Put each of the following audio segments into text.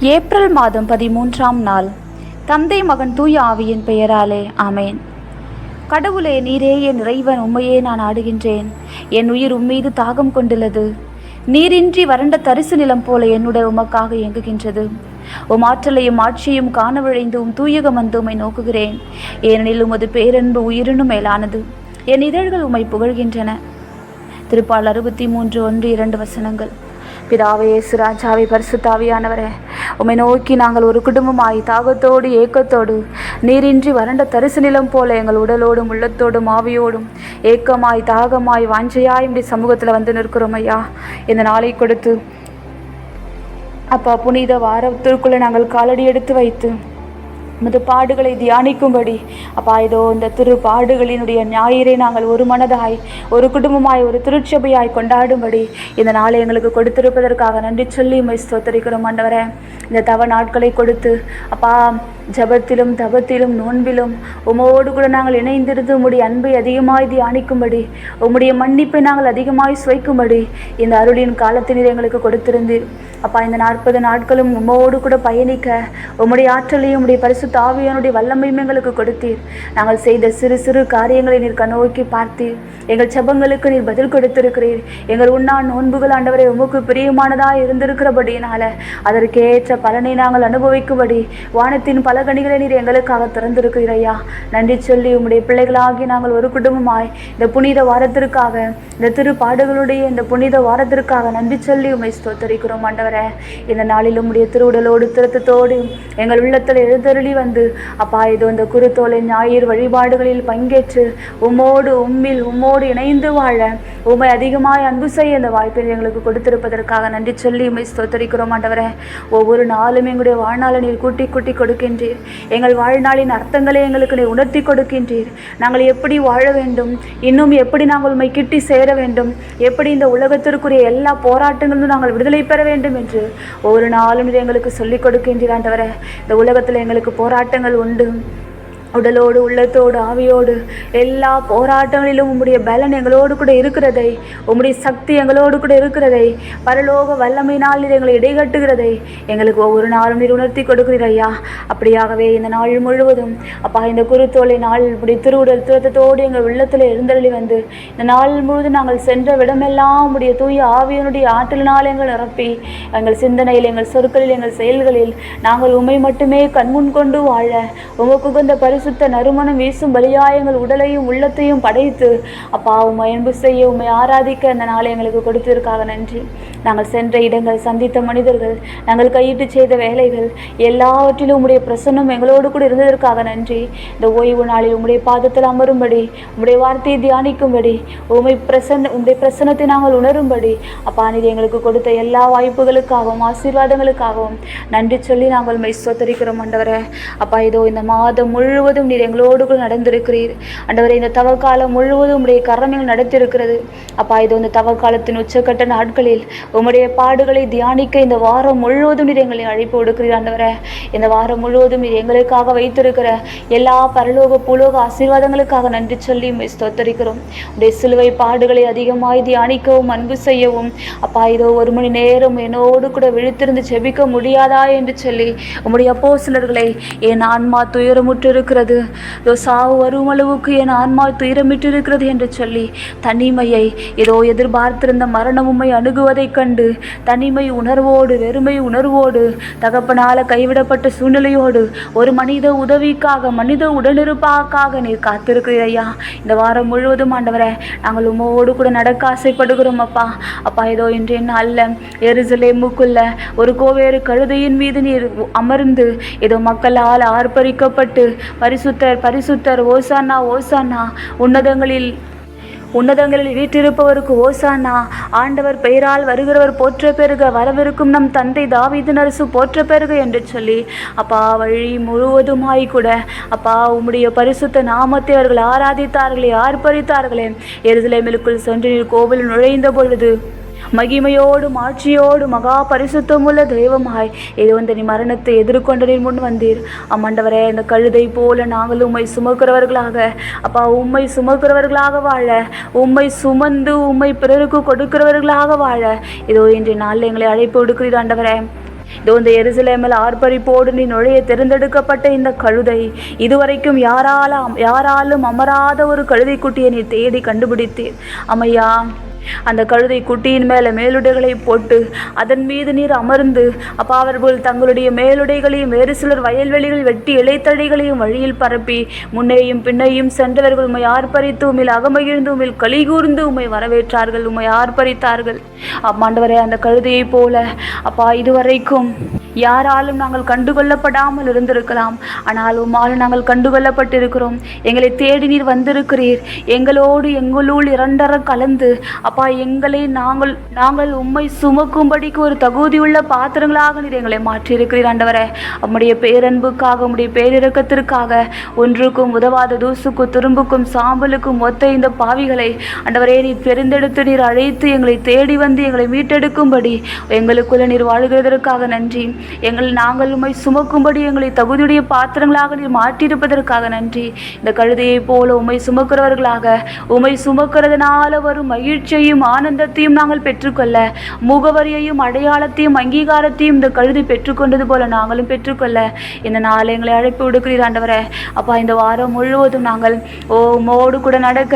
April மாதம் பதிமூன்றாம் நாள். தந்தை மகன் தூய ஆவியின் பெயராலே ஆமேன். கடவுளே நீரே என் இறைவன் உம்மையே நான் ஆடுகின்றேன். என் உயிர் உம்மீது தாகம் கொண்டுள்ளது. நீரின்றி வறண்ட தரிசு நிலம் போல என்னுடைய உமக்காக இயங்குகின்றது. உம் ஆற்றலையும் ஆட்சியையும் காண விழைந்து உம் தூயகம் வந்து உமை நோக்குகிறேன். ஏனெனில் உமது பேரன்பு உயிரினும் மேலானது. என் இதழ்கள் உம்மை புகழ்கின்றன. திருப்பால் அறுபத்தி மூன்று ஒன்று இரண்டு வசனங்கள். பிதாவே இயேசு பரிசுத்தாவியானவரே உம்மை நோக்கி நாங்கள் ஒரு குடும்பமாய் தாகத்தோடு ஏக்கத்தோடு நீரின்றி வறண்ட தரிசு நிலம் போல எங்கள் உடலோடும் உள்ளத்தோடும் ஆவியோடும் ஏக்கமாய் தாகமாய் வாஞ்சையாய் இப்படி சமூகத்தில் வந்து நிற்கிறோம் ஐயா. இந்த நாளை கொடுத்து அப்பா புனித வாரத்திற்குள்ளே நாங்கள் காலடி எடுத்து வைத்து உமது பாடுகளை தியானிக்கும்படி. அப்பா இதோ இந்த திரு பாடுகளினுடைய ஞாயிறை நாங்கள் ஒரு மனதாய் ஒரு குடும்பமாய் ஒரு திருச்சபையாய் கொண்டாடும்படி இந்த நாளை எங்களுக்கு கொடுத்திருப்பதற்காக நன்றி சொல்லி உம்மை ஸ்தோத்தரிக்கிறோம் ஆண்டவரே. இந்த தவ நாட்களை கொடுத்து அப்பா ஜபத்திலும் தபத்திலும் நோன்பிலும் உமோடு கூட நாங்கள் இணைந்திருந்து உம்முடைய அன்பை அதிகமாய் தியானிக்கும்படி உம்முடைய மன்னிப்பை நாங்கள் அதிகமாய் சுவைக்கும்படி இந்த அருளின் காலத்தினர் எங்களுக்கு கொடுத்திருந்தீர். அப்பா இந்த நாற்பது நாட்களும் உம்மோடு கூட பயணிக்க உம்முடைய ஆற்றலையும் உம்முடைய பரிசு தாவியனுடைய வல்லமையும் எங்களுக்கு கொடுத்தீர். நாங்கள் செய்த சிறு சிறு காரியங்களை நீர் கண்ணோக்கி பார்த்தீர். எங்கள் செபங்களுக்கு நீர் பதில் கொடுத்திருக்கிறீர். எங்கள் உண்ணா நோன்புகள் ஆண்டவரை உமக்கு பிரியமானதாக இருந்திருக்கிறபடியினால அதற்கேற்ற பலனை நாங்கள் அனுபவிக்கும்படி வானத்தின் பல கனிகளை நீர் எங்களுக்காக திறந்திருக்கிறீர் ஐயா. நன்றி சொல்லி உம்முடைய பிள்ளைகளாகி நாங்கள் ஒரு குடும்பமாய் இந்த புனித வாரத்திற்காக இந்த திருப்பாடுகளுடைய இந்த புனித வாரத்திற்காக நன்றி சொல்லி உம்மை ஸ்தோத்தரிக்கிறோம் ஆண்டவர். இந்த நாளில் உடைய திருவுடலோடு திருத்தத்தோடு எங்கள் உள்ளத்தில் எழுந்தருளி வந்து அப்பா இது இந்த குருத்தோலை ஞாயிறு வழிபாடுகளில் பங்கேற்று உம்மோடு உம்மில் உம்மோடு இணைந்து வாழ உம்மை அதிகமாய் அன்பு செய்ய இந்த வாய்ப்பில் எங்களுக்கு கொடுத்திருப்பதற்காக நன்றி சொல்லி உமை ஸ்தோத்தரிக்கிறோம் ஆண்டவரே. ஒவ்வொரு நாளும் எங்களுடைய வாழ்நாளை நீர் கூட்டி கூட்டி கொடுக்கின்றீர். எங்கள் வாழ்நாளின் அர்த்தங்களை எங்களுக்கு நீ உணர்த்தி கொடுக்கின்றீர். நாங்கள் எப்படி வாழ வேண்டும்? இன்னும் எப்படி நாங்கள் உண்மை கிட்டி சேர வேண்டும்? எப்படி இந்த உலகத்திற்குரிய எல்லா போராட்டங்களிலும் நாங்கள் விடுதலை பெற வேண்டும் என்று ஒவ்வொரு நாளும் எங்களுக்கு சொல்லிக் கொடுக்கின்றீர் ஆண்டவரே இந்த உலகத்தில் எங்களுக்கு போராட்டங்கள் உண்டு. உடலோடு உள்ளத்தோடு ஆவியோடு எல்லா போராட்டங்களிலும் உம்முடைய பலன் எங்களோடு கூட இருக்கிறதை உம்முடைய சக்தி எங்களோடு கூட இருக்கிறதை பரலோக வல்லமையினால் நீர் எங்களை இடைகட்டுகிறதை எங்களுக்கு ஒவ்வொரு நாளும் நீர் உணர்த்தி கொடுக்கிறீர் ஐயா. அப்படியாகவே இந்த நாள் முழுவதும் அப்பா இந்த குருத்தோலை நாள் உடைய திருவுடல் திருத்தத்தோடு எங்கள் உள்ளத்தில் எழுந்தருளி வந்து இந்த நாள் முழுவதும் நாங்கள் சென்ற விடமெல்லாம் உடைய தூய ஆவியனுடைய ஆற்றலினால் எங்கள் நிரப்பி எங்கள் சிந்தனையில் எங்கள் சொற்களில் எங்கள் செயல்களில் நாங்கள் உண்மை மட்டுமே கண்முன் கொண்டு வாழ உமக்கு உகந்த பரிசுத்த நறுமணம் வீசும் பலியாய் எங்கள் உடலையும் உள்ளத்தையும் படைத்து அப்பா உமை அன்பு செய்ய உம்மை ஆராதிக்க அந்த நாளை எங்களுக்கு கொடுத்ததற்காக நன்றி. நாங்கள் சென்ற இடங்கள் சந்தித்த மனிதர்கள் நாங்கள் கையிட்டு செய்த வேலைகள் எல்லாவற்றிலும் உம்முடைய பிரசன்னம் எங்களோடு கூட இருந்ததற்காக நன்றி. இந்த ஓய்வு நாளில் உம்முடைய பாதத்தில் அமரும்படி உம்முடைய வார்த்தையை தியானிக்கும்படி உமை பிரசன்ன உம்முடைய பிரசன்னத்தை நாங்கள் உணரும்படி அப்பா நீர் எங்களுக்கு கொடுத்த எல்லா வாய்ப்புகளுக்காகவும் ஆசீர்வாதங்களுக்காகவும் நன்றி சொல்லி நாங்கள் மெய் சொத்தரிக்கிறோம் ஆண்டவரே. அப்பா இதோ இந்த மாதம் முழுவதும் நீர் எங்களோடு கூட நடந்திருக்கிறீர். ஆண்டவரே இந்த தவக்காலம் முழுவதும் உடைய கரங்கள் நடத்திருக்கிறது அப்பா இது இந்த தவக்காலத்தின் உச்சக்கட்ட நாட்களில் உம்முடைய பாடுகளை தியானிக்க இந்த வாரம் முழுவதும் நீர் எங்களை அழைப்பு கொடுக்கிறீர் ஆண்டவரே. இந்த வாரம் முழுவதும் நீர் எங்களுக்காக வைத்திருக்கிற எல்லா பரலோக புலோக ஆசீர்வாதங்களுக்காக நன்றி சொல்லி ஸ்தோத்தரிக்கிறோம். உடைய சிலுவை பாடுகளை அதிகமாய் தியானிக்கவும் அன்பு செய்யவும். அப்பா இதோ ஒரு மணி நேரம் என்னோடு கூட விழித்திருந்து செபிக்க முடியாதா என்று சொல்லி உம்முடைய அப்போ சிலர்களை என் ஆன்மா துயரமுற்று இருக்கிறது. இதோ சாவு வரும் அளவுக்கு என் ஆன்மா துயரமிட்டு இருக்கிறது என்று சொல்லி தனிமையை ஏதோ எதிர்பார்த்திருந்த மரணம் உம்மை அணுகுவதைக் கண்டு தனிமை உணர்வோடு வெறுமை உணர்வோடு தகப்பனால கைவிடப்பட்ட சூழ்நிலையோடு ஒரு மனித உதவிக்காக மனித உடனிருப்பாக்காக நீர் காத்திருக்கிறையா இந்த வாரம் முழுவதும் ஆண்டவரே நாங்கள் உம்மோடு கூட நடக்க ஆசைப்படுகிறோம் அப்பா. அப்பா ஏதோ இன்றைய நாளில் எருசலேமுக்குள்ள ஒரு கோவேறு கழுதையின் மீது நீர் அமர்ந்து ஏதோ மக்களால் ஆர்ப்பரிக்கப்பட்டு பரிசுத்தர் பரிசுத்தர் ஓசானா ஓசானா. உன்னதங்களில் உன்னதங்களில் வீற்றிருப்பவருக்கு ஓசானா. ஆண்டவர் பெயரால் வருகிறவர் போற்ற பெருக வரவிருக்கும் நம் தந்தை தாவீதின் போற்ற பெருக என்று சொல்லி அப்பா வழி முழுவதுமாய் கூட அப்பா உம்முடைய பரிசுத்த நாமத்தை அவர்கள் ஆராதித்தார்களே ஆர்ப்பரித்தார்களே. எருசலேமிலுக்குள் சென்று கோவில் நுழைந்த பொழுது மகிமையோடும் ஆட்சியோடும் மகா பரிசுத்தமுள்ள தெய்வமாய். இது வந்து நீ மரணத்தை எதிர்கொண்டு நீர் முன் வந்தீர். அம்மாண்டவரே இந்த கழுதை போல நாங்கள் உம்மை சுமக்கிறவர்களாக. அப்பா உம்மை சுமக்கிறவர்களாக வாழ. உம்மை சுமந்து உம்மை பிறருக்கு கொடுக்கிறவர்களாக வாழ. இதோ இன்றைய நாளில் எங்களை அழைப்பு விடுக்கிறீர் ஆண்டவரே. இதோ இந்த எருசலேமில் ஆர்ப்பரிப்போடு நீ நுழைய தேர்ந்தெடுக்கப்பட்ட இந்த கழுதை. இதுவரைக்கும் யாராலும் யாராலும் அமராத ஒரு கழுதை குட்டியை நீ தேடி கண்டுபிடித்தீர். அம்மையா அந்த கழுதை குட்டியின் மேலே மேலுடைகளை போட்டு அதன் மீது நீர் அமர்ந்து அப்பா அவர்கள் தங்களுடைய மேலுடைகளையும் வேறு சிலர் வயல்வெளிகள் வெட்டி இலைத்தழைகளையும் வழியில் பரப்பி முன்னேயும் பின்னையும் சென்றவர்கள் உம்மை ஆர்ப்பரித்து உமில் அகமகிழ்ந்து உம்மில் கலிகூர்ந்து உம்மை வரவேற்றார்கள் உம்மை ஆர்ப்பரித்தார்கள். அம்மாண்டவரே அந்த கழுதையைப் போல அப்பா இதுவரைக்கும் யாராலும் நாங்கள் கண்டுகொள்ளப்படாமல் இருந்திருக்கலாம். ஆனால் உம்மால் நாங்கள் கண்டுகொள்ளப்பட்டிருக்கிறோம். எங்களை தேடி நீர் வந்திருக்கிறீர். எங்களோடு எங்களுள் இரண்டர கலந்து அப்பா அப்பா எங்களை நாங்கள் நாங்கள் உம்மை சுமக்கும்படிக்கு ஒரு தகுதியுள்ள பாத்திரங்களாக நீர் எங்களை மாற்றியிருக்கிறீர் ஆண்டவரே. உம்முடைய பேரன்புக்காக உம்முடைய பேரிறக்கத்திற்காக ஒன்றுக்கும் உதவாத தூசுக்கும் துரும்புக்கும் சாம்பலுக்கும் ஒத்த இந்த பாவிகளை ஆண்டவரே நீர் பெருந்தெடுத்து நீர் அழைத்து எங்களை தேடி வந்து எங்களை மீட்டெடுக்கும்படி எங்களுக்குள்ள நீர் வாழ்கிறதற்காக நன்றி. எங்கள் நாங்கள் உம்மை சுமக்கும்படி எங்களை தகுதியுடைய பாத்திரங்களாக நீர் மாற்றியிருப்பதற்காக நன்றி. இந்த கழுதையைப் போல உம்மை சுமக்கிறவர்களாக உம்மை சுமக்கிறதுனால வரும் மகிழ்ச்சி மகிழ்ச்சியையும் ஆனந்தத்தையும் நாங்கள் பெற்றுக்கொள்ள முகவரியையும் அடையாளத்தையும் அங்கீகாரத்தையும் இந்த கழுதி பெற்றுக்கொண்டது போல நாங்களும் பெற்றுக்கொள்ள. இந்த நாளை எங்களை அழைப்பு விடுக்கிறீர் ஆண்டவரே. அப்பா இந்த வாரம் முழுவதும் நாங்கள் ஓ உம்மோடு கூட நடக்க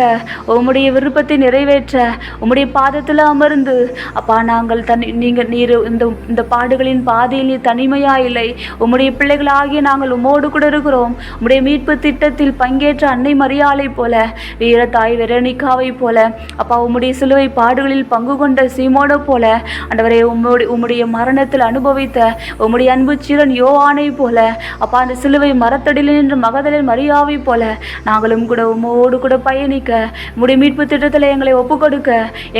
உம்முடைய விருப்பத்தை நிறைவேற்ற உம்முடைய பாதத்தில் அமர்ந்து அப்பா நாங்கள் தனி நீங்கள் நீர் இந்த இந்த பாடுகளின் பாதையில் தனிமையா இல்லை உம்முடைய பிள்ளைகளாகிய நாங்கள் உம்மோடு கூட இருக்கிறோம். உம்முடைய மீட்பு திட்டத்தில் பங்கேற்ற அன்னை மரியாதை போல வீரத்தாய் வெரணிக்காவை போல அப்பா உம்முடைய சிலுவை பாடுகளில் பங்கு கொண்ட சீமோட போல ஆண்டவரே உம்முடைய உம்முடைய மரணத்தில் அனுபவித்த உம்முடைய அன்பு சீரன் யோவானை போல அப்பா அந்த சிலுவை மரத்தடியில் நின்று மகதலின் மரியாவை போல நாங்களும் கூட உம்மோடு கூட பயணிக்க உம்முடைய மீட்பு திட்டத்தில் எங்களை ஒப்புக் கொடுக்க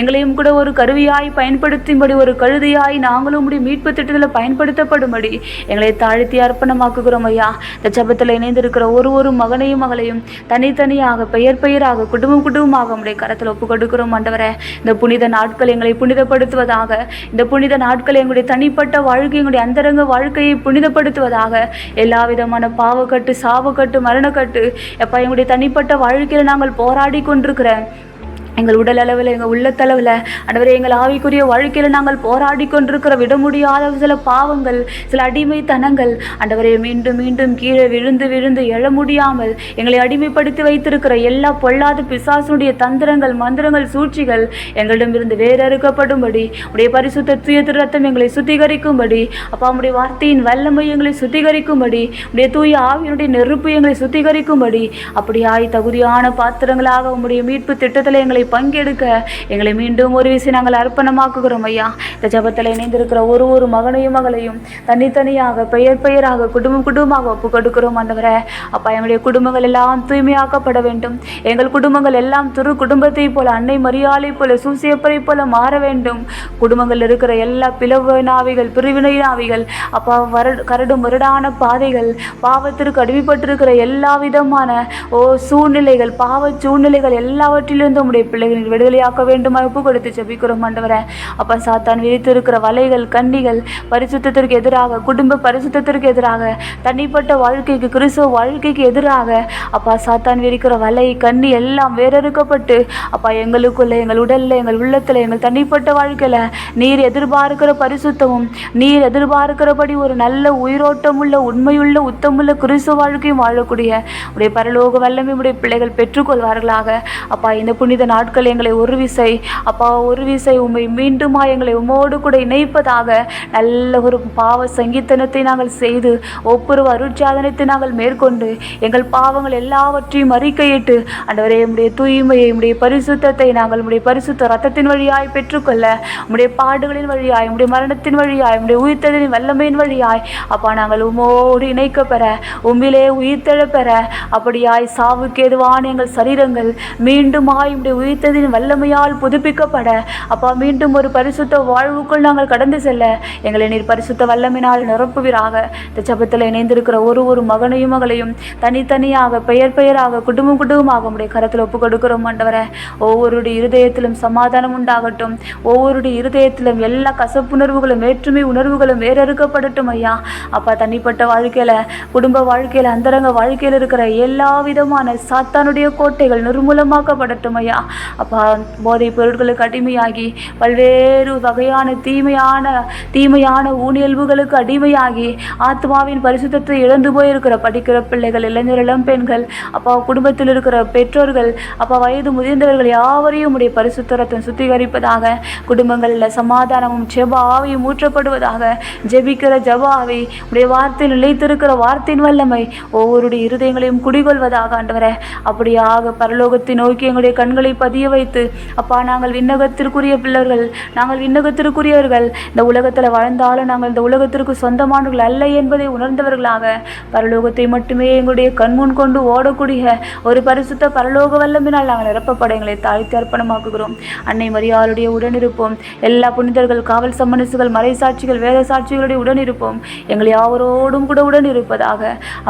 எங்களையும் கூட ஒரு கருவியாய் பயன்படுத்தும்படி ஒரு கழுதியாய் நாங்களும் உம்முடைய மீட்பு திட்டத்தில் பயன்படுத்தப்படும்படி எங்களை தாழ்த்தி அர்ப்பணமாக்குகிறோம் ஐயா. இந்த ஜபத்தில் இணைந்திருக்கிற ஒரு ஒரு மகனையும் மகளையும் தனித்தனியாக பெயர் பெயராக குடும்பம் குடும்பமாக உம்முடைய கரத்தில் ஒப்புக் கொடுக்கிறோம் ஆண்டவரே. இந்த புனித நாட்கள் எங்களை புனிதப்படுத்துவதாக இந்த புனித நாட்கள் எங்களுடைய தனிப்பட்ட வாழ்க்கை எங்களுடைய அந்தரங்க வாழ்க்கையை புனிதப்படுத்துவதாக எல்லா விதமான பாவக்கட்டு சாவுக்கட்டு மரணக்கட்டு எப்போ எங்களுடைய தனிப்பட்ட வாழ்க்கையில் நாங்கள் போராடி கொண்டிருக்கிற எங்கள் உடல் அளவில் எங்கள் உள்ளத்தளவில் அடவரே எங்கள் ஆவிக்குரிய வாழ்க்கையில் நாங்கள் போராடி கொண்டிருக்கிற விட முடியாத சில பாவங்கள் சில அடிமைத்தனங்கள். ஆண்டவரே மீண்டும் மீண்டும் கீழே விழுந்து விழுந்து எழ முடியாமல் எங்களை அடிமைப்படுத்தி வைத்திருக்கிற எல்லா பொல்லாத பிசாசுடைய தந்திரங்கள் மந்திரங்கள் சூழ்ச்சிகள் எங்களிடமிருந்து வேறறுக்கப்படும்படி உடைய பரிசுத்த தூய ரத்தம் எங்களை சுத்திகரிக்கும்படி அப்பா உடைய வார்த்தையின் வல்லமை எங்களை சுத்திகரிக்கும்படி உடைய தூய ஆவியினுடைய நெருப்பு எங்களை சுத்திகரிக்கும்படி அப்படியாய் தகுதியான பாத்திரங்களாக உங்களுடைய மீட்பு திட்டத்தில் எங்களை பங்கெடுக்க. எங்களை மீண்டும் ஒரு விஷயம் நாங்கள் அர்ப்பணமாக்குகிறோம் ஐயா. இந்த ஜபத்தில் இணைந்திருக்கிற ஒரு ஒரு மகனையும் மகளையும் தனித்தனியாக பெயர் பெயராக குடும்பம் குடும்பமாக ஒப்பு கொடுக்கிறோம் ஆண்டவரே. அப்பா எங்களுடைய குடும்பங்கள் எல்லாம் தூய்மையாக்கப்பட வேண்டும். எங்கள் குடும்பங்கள் எல்லாம் திரு குடும்பத்தை போல அன்னை மரியாதை போல சூசியப்பரை போல மாற வேண்டும். குடும்பங்கள் இருக்கிற எல்லா பிளவினாவிகள் நாவிகள் அப்பா வர கரடும் வருடான பாதைகள் பாவத்திற்கு அடிமைப்பட்டிருக்கிற எல்லா விதமான ஓ சூழ்நிலைகள் பாவ சூழ்நிலைகள் எல்லாவற்றிலிருந்து உடைய பிள்ளைகளை விடுதலையாக்க வேண்டும் ஒப்பு கொடுத்து ஜெபிக்கிறோம் ஆண்டவரே. அப்பா சாத்தான் விரித்திருக்கிற வலைகள் கண்ணிகள் பரிசுத்திற்கு எதிராக குடும்ப பரிசுத்தத்திற்கு எதிராக தனிப்பட்ட வாழ்க்கைக்கு கிறிஸ்துவ வாழ்க்கைக்கு எதிராக அப்பா சாத்தான் விரிக்கிற வலை கண்ணி எல்லாம் வேறறுக்கப்பட்டு அப்பா எங்களுக்குள்ள எங்கள் உடல்ல எங்கள் உள்ளத்துல எங்கள் தனிப்பட்ட வாழ்க்கையில நீர் எதிர்பார்க்கிற பரிசுத்தமும் நீர் எதிர்பார்க்கிறபடி ஒரு நல்ல உயிரோட்டமுள்ள உண்மையுள்ள உத்தமுள்ள கிறிஸ்துவ வாழ்க்கையும் வாழக்கூடிய உடைய பரலோக வல்லமை உடைய பிள்ளைகள் பெற்றுக்கொள்வார்களாக. அப்பா இந்த புனித நாள் நாட்கள் எங்களை ஒரு விசை. அப்பா ஒரு விசை. உண்மை மீண்டுமா எங்களை உமோடு கூட இணைப்பதாக நல்ல ஒரு பாவ சங்கீத்தனத்தை நாங்கள் செய்து ஒப்புரவு அருட்சாதனத்தை நாங்கள் மேற்கொண்டு எங்கள் பாவங்கள் எல்லாவற்றையும் அறிக்கையிட்டு ஆண்டவரே உம்முடைய தூய்மையை உம்முடைய பரிசுத்தத்தை நாங்கள் உடைய பரிசுத்த ரத்தத்தின் வழியாய் பெற்றுக்கொள்ள உடைய பாடுகளின் வழியாய் உம்முடைய மரணத்தின் வழியாய் உடைய உயிர்த்ததின் வல்லமையின் வழியாய் அப்பா நாங்கள் உம்மோடு இணைக்க பெற உம்மிலே உயிர்த்தெழ பெற அப்படியாய் சாவுக்கு எதுவான எங்கள் சரீரங்கள் மீண்டுமாய் உயிர் உயிர்த்ததின் வல்லமையால் புதுப்பிக்கப்பட அப்பா மீண்டும் ஒரு பரிசுத்த வாழ்வுக்குள் நாங்கள் கடந்து செல்ல. எங்களை நீர் பரிசுத்த வல்லமினால் நிரப்புவீராக. இந்த ஜபத்தில் இணைந்திருக்கிற ஒரு ஒரு மகனையும் மகளையும் தனித்தனியாக பெயர் பெயராக குடும்பம் குடும்பமாக உடைய கரத்தில் ஒப்பு கொடுக்கிறோம் ஆண்டவரே. ஒவ்வொருடைய இருதயத்திலும் சமாதானம் உண்டாகட்டும். ஒவ்வொருடைய இருதயத்திலும் எல்லா கசப்புணர்வுகளும் வேற்றுமை உணர்வுகளும் வேறறுக்கப்படட்டும் ஐயா. அப்பா தனிப்பட்ட வாழ்க்கையில் குடும்ப வாழ்க்கையில் அந்தரங்க வாழ்க்கையில் இருக்கிற எல்லா விதமான சாத்தானுடைய கோட்டைகள் நிர்மூலமாக்கப்படட்டும் ஐயா. அப்பா போதைப் பொருட்களுக்கு அடிமையாகி பல்வேறு வகையான தீமையான தீமையான ஊனியல்புகளுக்கு அடிமையாகி ஆத்மாவின் பரிசுத்தத்தை இழந்து போயிருக்கிற படிக்கிற பிள்ளைகள் இளைஞர் இளம் பெண்கள் அப்பா குடும்பத்தில் இருக்கிற பெற்றோர்கள் அப்பா வயது முதிர்ந்தவர்கள் யாவரையும் உடைய பரிசுத்தரத்தை சுத்திகரிப்பதாக குடும்பங்களில் சமாதானமும் ஜெப ஆவியும் ஊற்றப்படுவதாக ஜெபிக்கிற ஜெப உடைய வார்த்தையில் நிலைத்திருக்கிற வார்த்தையின் வல்லமை ஒவ்வொருடைய இருதயங்களையும் குடிகொள்வதாக ஆண்டவரே. அப்படியாக பரலோகத்தை நோக்கி எங்களுடைய கண்களை பதிய வைத்து அப்பா நாங்கள் விண்ணகத்திற்குரிய பிள்ளைகள் நாங்கள் விண்ணகத்திற்குரியவர்கள். இந்த உலகத்தில் வாழ்ந்தாலும் நாங்கள் இந்த உலகத்திற்கு சொந்தமானவர்கள் அல்ல என்பதை உணர்ந்தவர்களாக பரலோகத்தை மட்டுமே எங்களுடைய கண்முன் கொண்டு ஓடக்கூடிய ஒரு பரிசுத்த பரலோக வல்லமினால் நாங்கள் நிரப்பப்பட எங்களை தாழ்த்தி அர்ப்பணமாக்குகிறோம். அன்னை மரியாளுடைய உடனிருப்போம். எல்லா புனிதர்கள் காவல் சம்மனசுகள் மறை சாட்சிகள் வேத சாட்சிகளுடைய உடனிருப்போம். எங்கள் யாவரோடும் கூட உடன் இருப்பதாக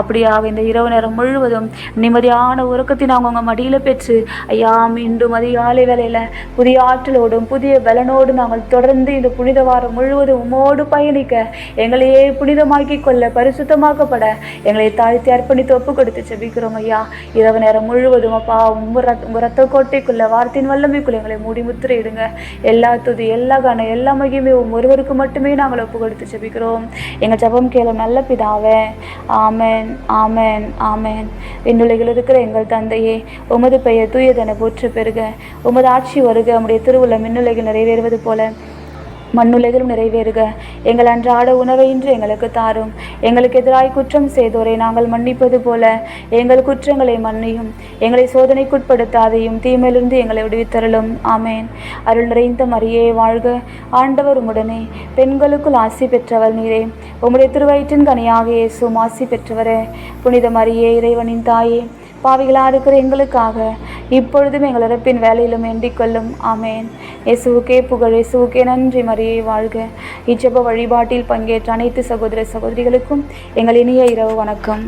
அப்படியாக இந்த இரவு நேரம் முழுவதும் நிம்மதியான உறக்கத்தை நாங்கள் உங்கள் மடியில் பெற்று ஐயா மீண்டும் அதிகாலை வேலையில் புதிய ஆற்றலோடும் புதிய பலனோடும் நாங்கள் தொடர்ந்து இந்த புனித வாரம் முழுவதும் உம்மோடு பயணிக்க எங்களையே புனிதமாக்கி கொள்ள பரிசுத்தமாக்கப்பட எங்களை தாழ்த்தி அர்ப்பணித்து ஒப்பு கொடுத்து செபிக்கிறோம் ஐயா. இரவு நேரம் முழுவதும் அப்பா உங்க ரத் உங்கள் ரத்த கோட்டைக்குள்ள வார்த்தையின் வல்லமைக்குள்ள எங்களை மூடி முத்திரையிடுங்க. எல்லா துதி எல்லா கன எல்லா மகிமே ஒருவருக்கு மட்டுமே நாங்கள் ஒப்பு கொடுத்து செபிக்கிறோம். எங்கள் ஜபம் கேளும் நல்ல பிதாவே ஆமேன் ஆமேன் ஆமென். விண்ணுலகில் இருக்கிற எங்கள் தந்தையே உமது பெயர் தூயதென போற்று வருக. உமது ஆட்சி வருக. உம்முடைய திருவுள்ள மின்னுலகில் நிறைவேறுவது போல. மண்ணுலகிலும் நிறைவேறுக. எங்கள் அன்றாட உணவை இன்று எங்களுக்கு தாரும். எங்களுக்கு எதிராய் குற்றம் செய்தோரை நாங்கள் மன்னிப்பது போல. எங்கள் குற்றங்களை மன்னியும். எங்களை சோதனைக்குட்படுத்தாதையும் தீமையிலிருந்து எங்களை விடுவித்தருளும். ஆமேன். அருள் நிறைந்த மரியே வாழ்க. ஆண்டவர் உம்முடனே. பெண்களுக்குள் ஆசி பெற்றவர் நீரே. உம்முடைய திருவயிற்றின் கனியாக இயேசும் ஆசி பெற்றவரே. புனித மரியே இறைவனின் தாயே. பாவிகளாக இருக்கிற எங்களுக்காக இப்பொழுதும் எங்கள் இறப்பின் வேலையிலும் வேண்டிக் கொள்ளும். ஆமேன். இயேசுவுக்கே புகழ். இயேசுவுக்கே நன்றி. மரியை வாழ்க. இச்சப வழிபாட்டில் பங்கேற்ற அனைத்து சகோதர சகோதரிகளுக்கும் எங்கள் இனிய இரவு வணக்கம்.